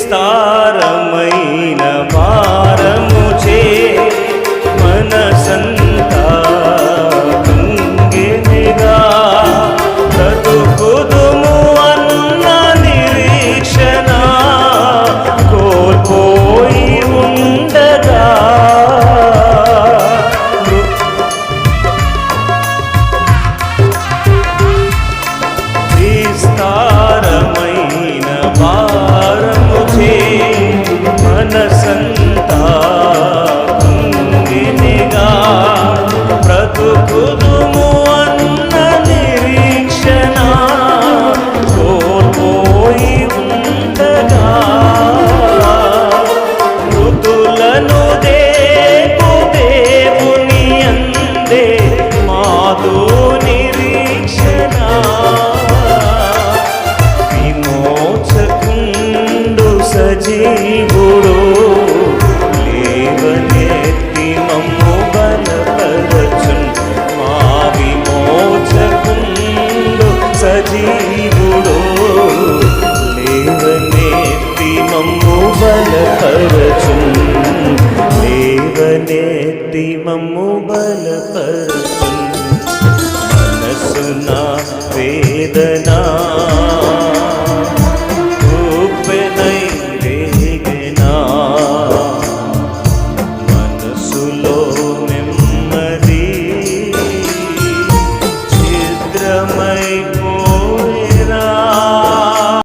విస్తారమైన భారము చే మనసంతా కుంగినిగా బ్రతుకుదుము అన్న నిరీక్షణ కోల్పోయి ఉండగా. విస్తారమైన భారము మనసంతా బ్రతుకుదుము అన్న నిరీక్షణ కోల్పోయి ఉండగా మృతులను దేవు దేవుని అందే మాధు సజీవుడో లేవనెత్తి మమ్ము బలపరచున్ లేవనెత్తి మమ్ము బలపరచున్ మనసు నా వేదనా my